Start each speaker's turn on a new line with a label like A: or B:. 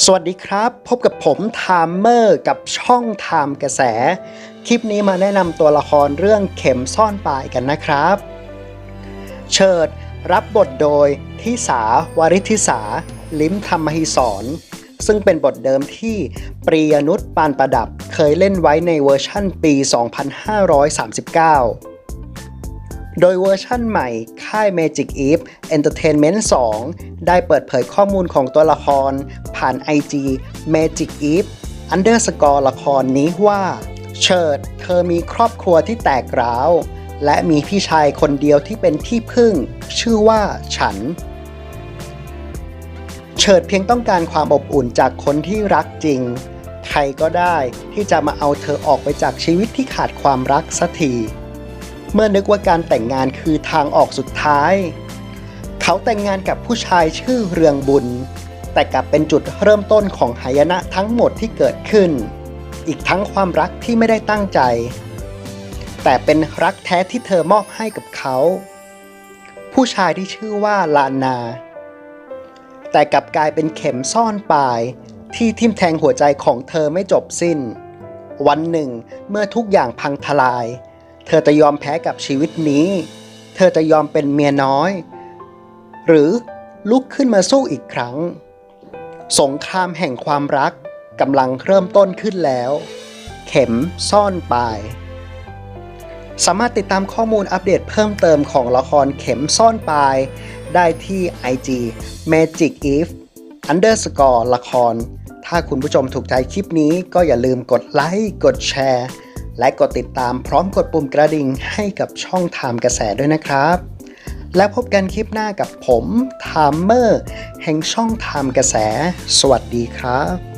A: สวัสดีครับ พบกับผมไทม์เมอร์กับช่องไทม์กระแส คลิปนี้มาแนะนำตัวละครเรื่องเข็มซ่อนปลายกันนะครับ เชิดรับบทโดยทิสาวาริธิสา ลิ้มธรรมหิสรซึ่งเป็นบทเดิมที่ปรียนุชปานประดับเคยเล่นไว้ในเวอร์ชั่นปี 2539 โดยเวอร์ชั่นใหม่ค่าย Magic Eve Entertainment 2 ได้เปิดเผยข้อมูลของตัวละคร ผ่าน IG Magic Eve Underscore ละครนี้ว่าเชิดเธอมีครอบครัวที่แตกร้าว และมีพี่ชายคนเดียวที่เป็นที่พึ่ง ชื่อว่าฉัน เฉิดเพียงต้องการความอบอุ่นจากคนที่รักจริง ใครก็ได้ที่จะมาเอาเธอออกไปจากชีวิตที่ขาดความรักสักที เมื่อนึกว่าการแต่งงานคือทางออกสุดท้าย เขาแต่งงานกับผู้ชายชื่อเรืองบุญ แต่กลับเป็นจุดเริ่มต้นของหายนะทั้งหมดที่เกิดขึ้น อีกทั้งความรักที่ไม่ได้ตั้งใจ แต่เป็นรักแท้ที่เธอมอบให้กับเขา ผู้ชายที่ชื่อว่าลานา แต่กลับกลายเป็นเข็มซ่อนปลายที่ทิ่มแทงหัวใจของเธอไม่จบสิ้น วันหนึ่ง เมื่อทุกอย่างพังทลาย เธอจะยอมแพ้กับชีวิตนี้ เธอจะยอมเป็นเมียน้อย หรือลุกขึ้นมาสู้อีกครั้ง สงครามแห่งความรักกำลังเริ่มต้นขึ้นแล้ว เข็มซ่อนปลายสามารถติดตามข้อมูลอัปเดตเพิ่มเติมของละครเข็มซ่อนปลาย ได้ที่ IG Magic Eve Underscore ละคร ถ้าคุณผู้ชมถูกใจคลิปนี้ก็อย่าลืมกดไลค์ กดแชร์ และกดติดตามพร้อมกดปุ่มกระดิ่งให้กับช่องไทม์กระแสด้วยนะครับ แล้วพบกันคลิปหน้ากับผมไทม์เมอร์แห่งช่องไทม์กระแส สวัสดีครับ